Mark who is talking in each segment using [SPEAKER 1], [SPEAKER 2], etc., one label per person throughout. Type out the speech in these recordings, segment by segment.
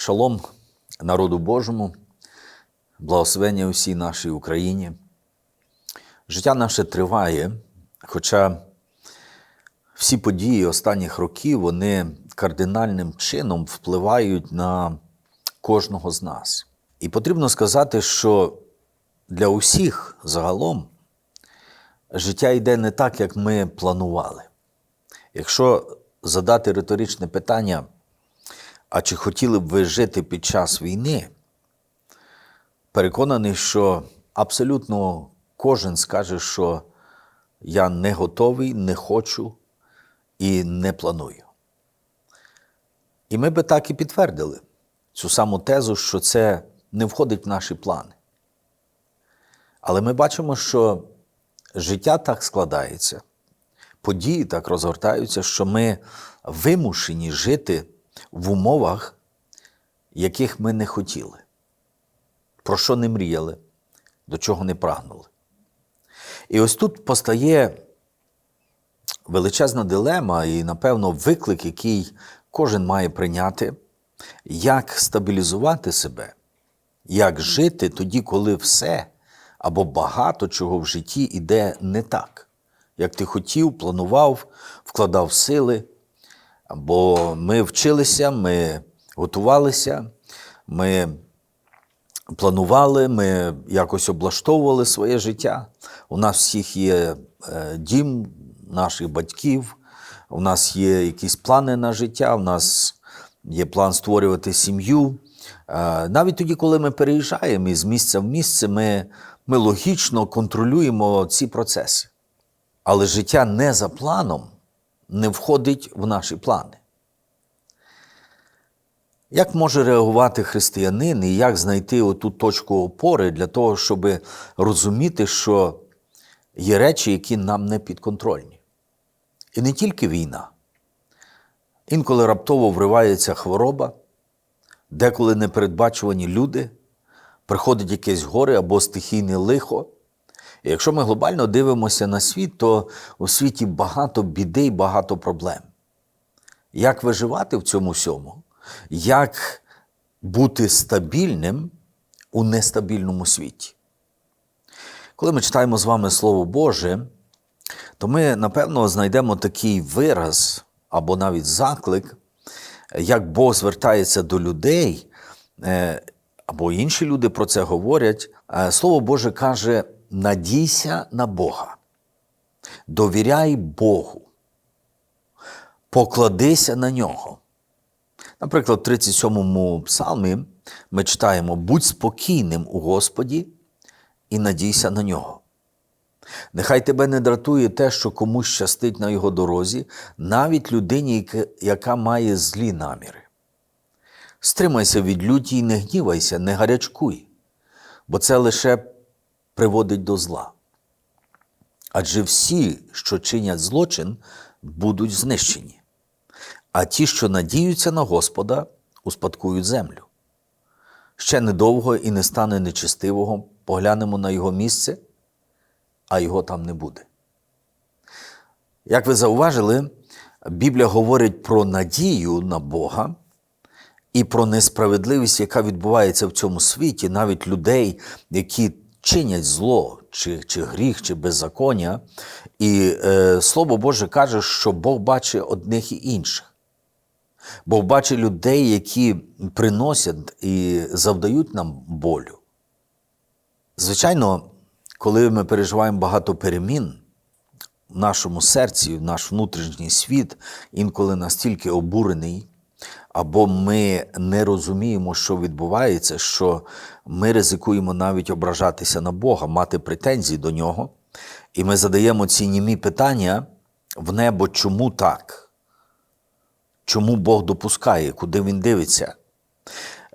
[SPEAKER 1] Шалом народу Божому, благословення усій нашій Україні. Життя наше триває, хоча всі події останніх років вони кардинальним чином впливають на кожного з нас. І потрібно сказати, що для усіх загалом життя йде не так, як ми планували. Якщо задати риторичне питання, а чи хотіли б ви жити під час війни? Переконаний, що абсолютно кожен скаже, що я не готовий, не хочу і не планую. І ми би так і підтвердили цю саму тезу, що це не входить в наші плани. Але ми бачимо, що життя так складається, події так розгортаються, що ми вимушені жити в умовах, яких ми не хотіли, про що не мріяли, до чого не прагнули. І ось тут постає величезна дилема і, напевно, виклик, який кожен має прийняти, як стабілізувати себе, як жити тоді, коли все або багато чого в житті йде не так, як ти хотів, планував, вкладав сили. Бо ми вчилися, ми готувалися, ми планували, ми якось облаштовували своє життя. У нас всіх є е, дім наших батьків, у нас є якісь плани на життя, у нас є план створювати сім'ю. Е, Навіть тоді, коли ми переїжджаємо із місця в місце, ми, ми логічно контролюємо ці процеси. Але життя не за планом не входить в наші плани. Як може реагувати християнин і як знайти оту точку опори для того, щоб розуміти, що є речі, які нам не підконтрольні? І не тільки війна. Інколи раптово вривається хвороба, деколи непередбачувані люди, приходить якесь горе або стихійне лихо. Якщо ми глобально дивимося на світ, то у світі багато біди і багато проблем. Як виживати в цьому всьому? Як бути стабільним у нестабільному світі? Коли ми читаємо з вами Слово Боже, то ми, напевно, знайдемо такий вираз або навіть заклик, як Бог звертається до людей, е, або інші люди про це говорять. Е, Слово Боже каже, надійся на Бога, довіряй Богу, покладися на нього. Наприклад, в 37-му псалмі ми читаємо: будь спокійним у Господі і надійся на нього. Нехай тебе не дратує те, що комусь щастить на його дорозі, навіть людині, яка має злі наміри. Стримайся від люті і не гнівайся, не гарячкуй, бо це лише приводить до зла. Адже всі, що чинять злочин, будуть знищені, а ті, що надіються на Господа, успадкують землю. Ще недовго і не стане нечистивого, поглянемо на його місце, а його там не буде. Як ви зауважили, Біблія говорить про надію на Бога і про несправедливість, яка відбувається в цьому світі, навіть людей, які чинять зло, чи чи гріх, чи беззаконня. І е, Слово Боже каже, що Бог бачить одних і інших. Бог бачить людей, які приносять і завдають нам болю. Звичайно, коли ми переживаємо багато перемін в нашому серці, в наш внутрішній світ, інколи настільки обурений, або ми не розуміємо, що відбувається, що ми ризикуємо навіть ображатися на Бога, мати претензії до нього. І ми задаємо ці німі питання в небо, чому так? Чому Бог допускає, куди Він дивиться?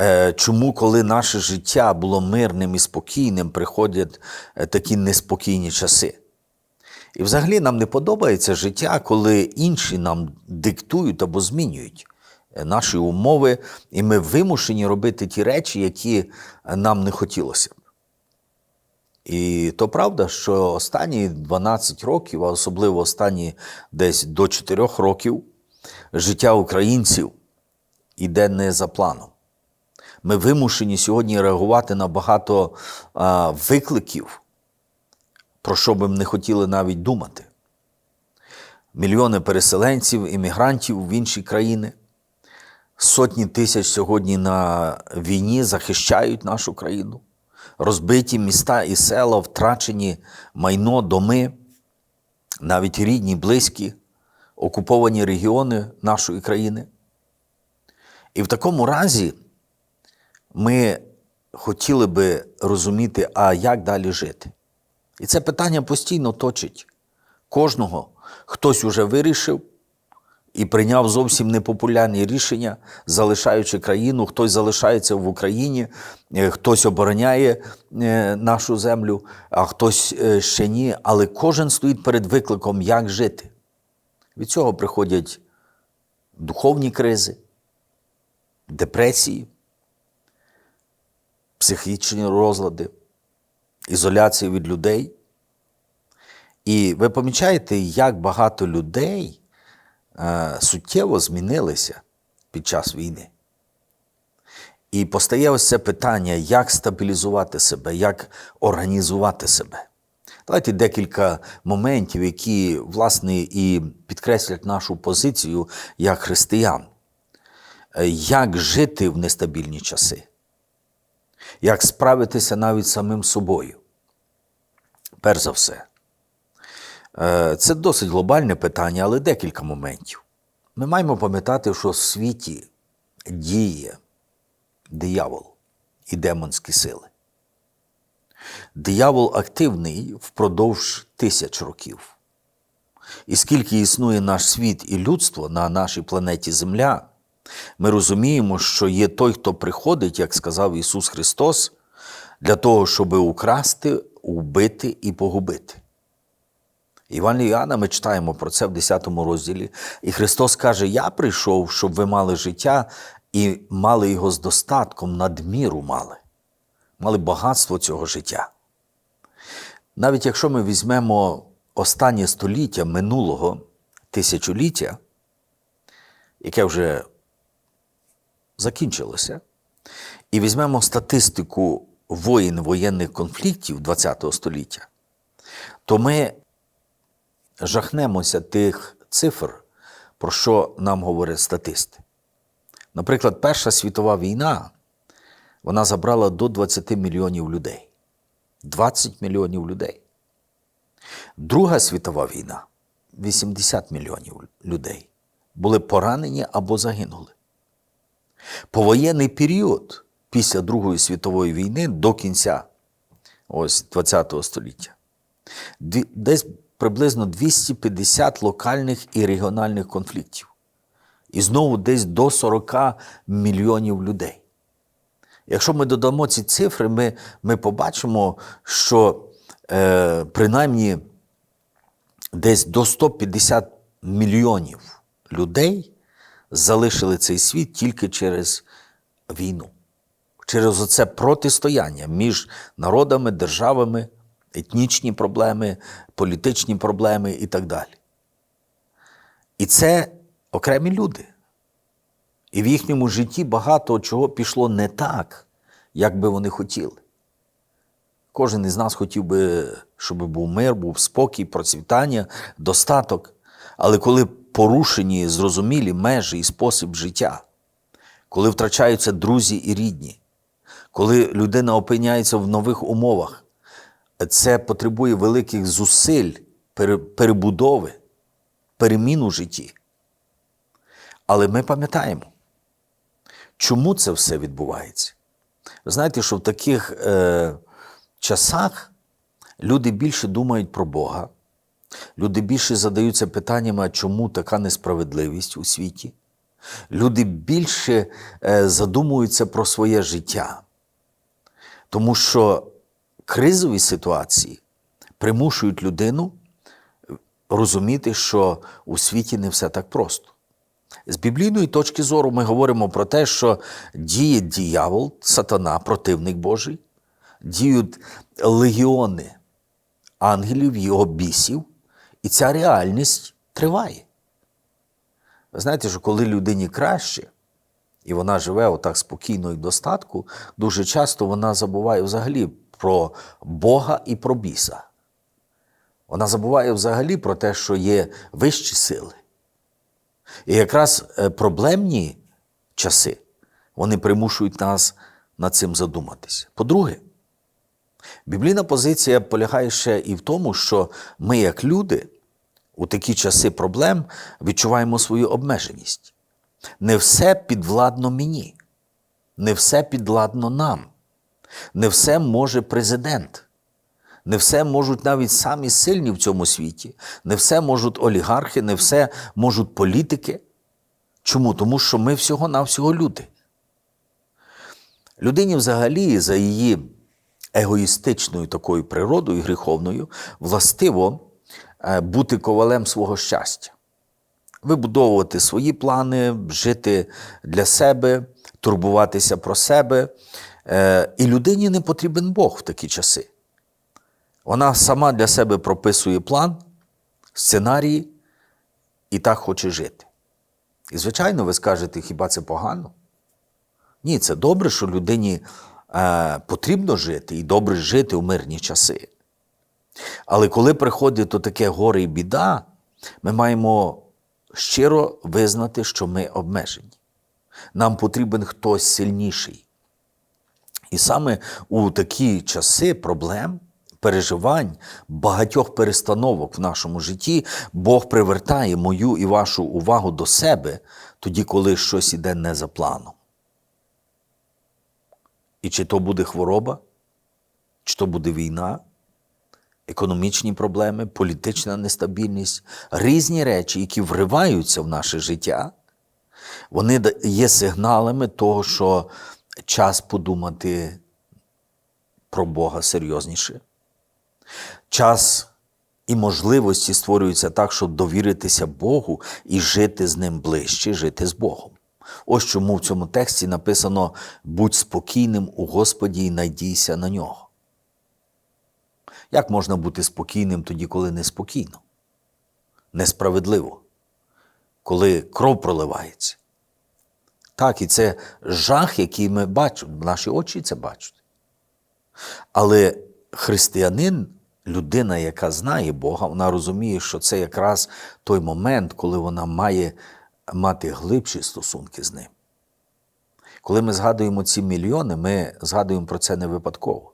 [SPEAKER 1] Е, чому, коли наше життя було мирним і спокійним, приходять е, такі неспокійні часи? І взагалі нам не подобається життя, коли інші нам диктують або змінюють наші умови, і ми вимушені робити ті речі, які нам не хотілося. І то правда, що останні 12 років, а особливо останні десь до 4 років, життя українців іде не за планом. Ми вимушені сьогодні реагувати на багато а, викликів, про що би не хотіли навіть думати. Мільйони переселенців, іммігрантів в інші країни. Сотні тисяч сьогодні на війні захищають нашу країну. Розбиті міста і села, втрачені майно, доми, навіть рідні, близькі, окуповані регіони нашої країни. І в такому разі ми хотіли би розуміти, а як далі жити. І це питання постійно точить кожного. Хтось уже вирішив і прийняв зовсім непопулярні рішення, залишаючи країну, хтось залишається в Україні, е, хтось обороняє е, нашу землю, а хтось е, ще ні. Але кожен стоїть перед викликом, як жити. Від цього приходять духовні кризи, депресії, психічні розлади, ізоляція від людей. І ви помічаєте, як багато людей суттєво змінилися під час війни. І постає ось це питання, як стабілізувати себе, як організувати себе. Давайте декілька моментів, які, власне, і підкреслять нашу позицію як християн. Е, Як жити в нестабільні часи? Як справитися навіть самим собою? Перш за все, Е, це досить глобальне питання, але декілька моментів. Ми маємо пам'ятати, що в світі діє диявол і демонські сили. Диявол активний впродовж тисяч років. І скільки існує наш світ і людство на нашій планеті Земля, ми розуміємо, що є той, хто приходить, як сказав Ісус Христос, для того, щоб украсти, убити і погубити. Іван Іоанна ми читаємо про це в 10 розділі. І Христос каже: Я прийшов, щоб ви мали життя і мали його з достатком, надміру мали, мали багатство цього життя. Навіть якщо ми візьмемо останнє століття минулого тисячоліття, яке вже закінчилося, і візьмемо статистику воїн воєнних конфліктів ХХ століття, то ми жахнемося тих цифр, про що нам говорять статисти. Наприклад, Перша світова війна вона забрала до 20 мільйонів людей. 20 мільйонів людей. Друга світова війна 80 мільйонів людей були поранені або загинули. Повоєнний період після Другої світової війни до кінця ось 20 століття. Десь приблизно 250 локальних і регіональних конфліктів. І знову десь до 40 мільйонів людей. Якщо ми додамо ці цифри, ми, ми побачимо, що е, принаймні десь до 150 мільйонів людей залишили цей світ тільки через війну, через оце протистояння між народами, державами, етнічні проблеми, політичні проблеми і так далі. І це окремі люди. І в їхньому житті багато чого пішло не так, як би вони хотіли. Кожен із нас хотів би, щоб був мир, був спокій, процвітання, достаток. Але коли порушені зрозумілі межі і спосіб життя, коли втрачаються друзі і рідні, коли людина опиняється в нових умовах, це потребує великих зусиль перебудови, перемін у житті. Але ми пам'ятаємо, чому це все відбувається. Ви знаєте, що в таких е, часах люди більше думають про Бога, люди більше задаються питаннями, чому така несправедливість у світі. Люди більше е, задумуються про своє життя. Тому що кризові ситуації примушують людину розуміти, що у світі не все так просто. З біблійної точки зору ми говоримо про те, що діє діявол, сатана, противник Божий, діють легіони ангелів, його бісів, і ця реальність триває. Ви знаєте, що коли людині краще, і вона живе отак спокійно і в достатку, дуже часто вона забуває взагалі про Бога і про біса. Вона забуває взагалі про те, що є вищі сили. І якраз е, проблемні часи вони примушують нас над цим задуматися. По-друге, біблійна позиція полягає ще і в тому, що ми, як люди, у такі часи проблем відчуваємо свою обмеженість. Не все підвладно мені, не все підвладно нам, не все може президент. Не все можуть навіть самі сильні в цьому світі, не все можуть олігархи, не все можуть політики. Чому? Тому що ми всього-навсього люди. Людині взагалі за її егоїстичною такою природою гріховною властиво е, бути ковалем свого щастя, вибудовувати свої плани, жити для себе, турбуватися про себе. Е, І людині не потрібен Бог в такі часи. Вона сама для себе прописує план, сценарії і так хоче жити. І, звичайно, ви скажете, хіба це погано? Ні, це добре, що людині е, потрібно жити і добре жити у мирні часи. Але коли приходить то таке горе і біда, ми маємо щиро визнати, що ми обмежені. Нам потрібен хтось сильніший. І саме у такі часи проблем, переживань, багатьох перестановок в нашому житті Бог привертає мою і вашу увагу до себе тоді, коли щось іде не за планом. І чи то буде хвороба, чи то буде війна, економічні проблеми, політична нестабільність, різні речі, які вриваються в наше життя, вони є сигналами того, що час подумати про Бога серйозніше. Час і можливості створюються так, щоб довіритися Богу і жити з ним ближче, жити з Богом. Ось чому в цьому тексті написано будь спокійним у Господі і надійся на нього. Як можна бути спокійним тоді, коли неспокійно? Несправедливо, коли кров проливається. Так, і це жах, який ми бачимо, наші очі це бачать. Але християнин, людина, яка знає Бога, вона розуміє, що це якраз той момент, коли вона має мати глибші стосунки з ним. Коли ми згадуємо ці мільйони, ми згадуємо про це не випадково.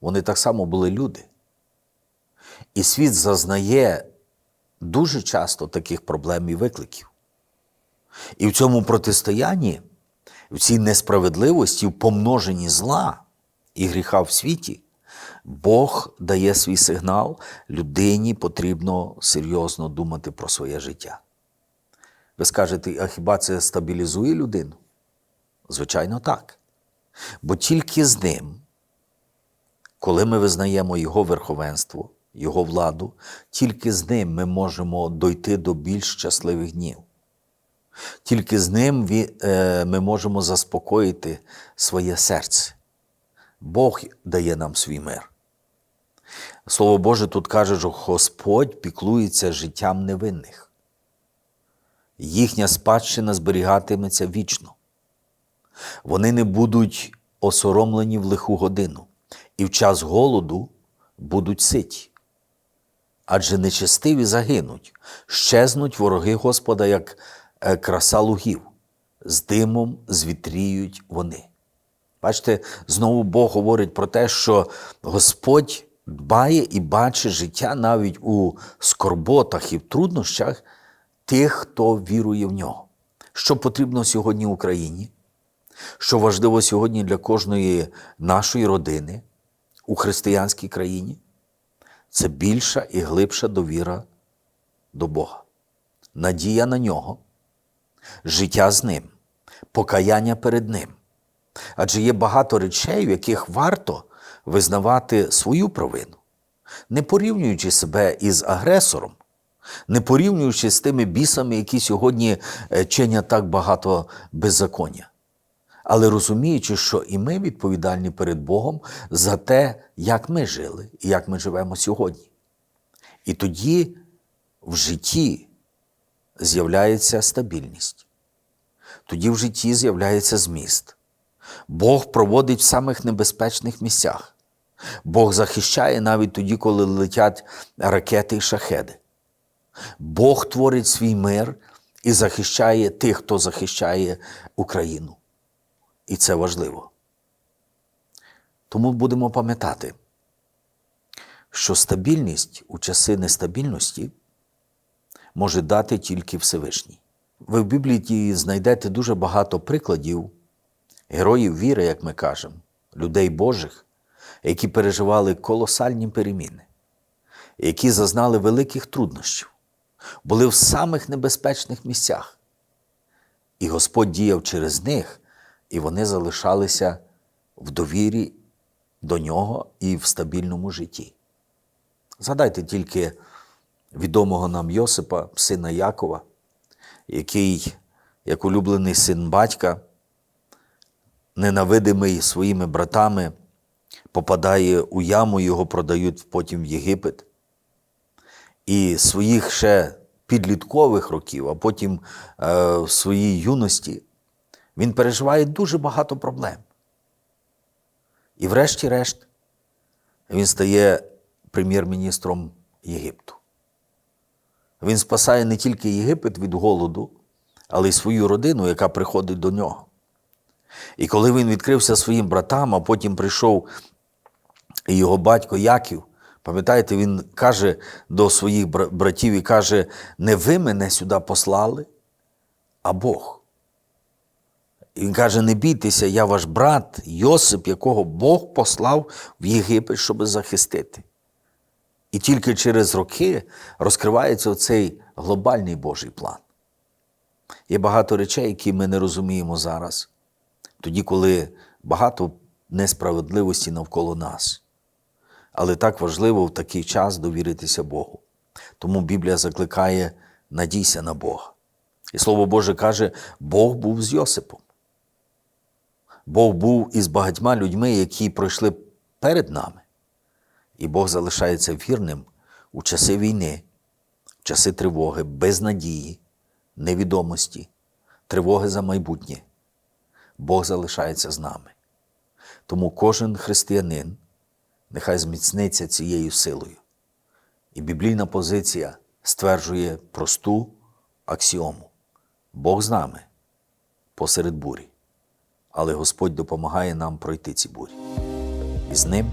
[SPEAKER 1] Вони так само були люди. І світ зазнає дуже часто таких проблем і викликів. І в цьому протистоянні, в цій несправедливості, в помноженні зла і гріха в світі, Бог дає свій сигнал, людині потрібно серйозно думати про своє життя. Ви скажете, а хіба це стабілізує людину? Звичайно, так. Бо тільки з ним, коли ми визнаємо Його верховенство, Його владу, тільки з ним ми можемо дойти до більш щасливих днів. Тільки з ним е, ми можемо заспокоїти своє серце. Бог дає нам свій мир. Слово Боже тут каже, що Господь піклується життям невинних. Їхня спадщина зберігатиметься вічно. Вони не будуть осоромлені в лиху годину, і в час голоду будуть ситі. Адже нечестиві загинуть, щезнуть вороги Господа, як краса лугів, з димом звітріють вони. Бачите, знову Бог говорить про те, що Господь дбає і бачить життя навіть у скорботах і в труднощах тих, хто вірує в нього. Що потрібно сьогодні Україні? Що важливо сьогодні для кожної нашої родини у християнській країні? Це більша і глибша довіра до Бога, надія на нього, життя з ним, покаяння перед Ним. Адже є багато речей, в яких варто визнавати свою провину, не порівнюючи себе із агресором, не порівнюючи з тими бісами, які сьогодні е, чинять так багато беззаконня, але розуміючи, що і ми відповідальні перед Богом за те, як ми жили і як ми живемо сьогодні. І тоді в житті з'являється стабільність. тоді в житті з'являється зміст. Бог проводить в самих небезпечних місцях. Бог захищає навіть тоді, коли летять ракети і шахеди. Бог творить свій мир і захищає тих, хто захищає Україну. І це важливо. Тому будемо пам'ятати, що стабільність у часи нестабільності може дати тільки Всевишній. Ви в Біблії знайдете дуже багато прикладів героїв віри, як ми кажемо, людей Божих, які переживали колосальні переміни, які зазнали великих труднощів, були в самих небезпечних місцях. І Господь діяв через них, і вони залишалися в довірі до нього і в стабільному житті. Згадайте тільки відомого нам Йосипа, сина Якова, який, як улюблений син батька, ненавидимий своїми братами, попадає у яму, його продають потім в Єгипет. І своїх ще підліткових років, а потім е, в своїй юності, він переживає дуже багато проблем. І врешті-решт він стає прем'єр-міністром Єгипту. Він спасає не тільки Єгипет від голоду, але й свою родину, яка приходить до нього. І коли він відкрився своїм братам, а потім прийшов і його батько Яків, пам'ятаєте, він каже до своїх братів і каже: не ви мене сюди послали, а Бог. І він каже: не бійтеся, я ваш брат Йосип, якого Бог послав в Єгипет, щоб захистити. І тільки через роки розкривається цей глобальний Божий план. Є багато речей, які ми не розуміємо зараз, тоді, коли багато несправедливості навколо нас. Але так важливо в такий час довіритися Богу. Тому Біблія закликає надійся на Бога. І Слово Боже каже, Бог був з Йосипом. Бог був із багатьма людьми, які пройшли перед нами. І Бог залишається вірним у часи війни, в часи тривоги, безнадії, невідомості, тривоги за майбутнє. Бог залишається з нами. Тому кожен християнин нехай зміцниться цією силою. І біблійна позиція стверджує просту аксіому. Бог з нами посеред бурі, але Господь допомагає нам пройти ці бурі. І з ним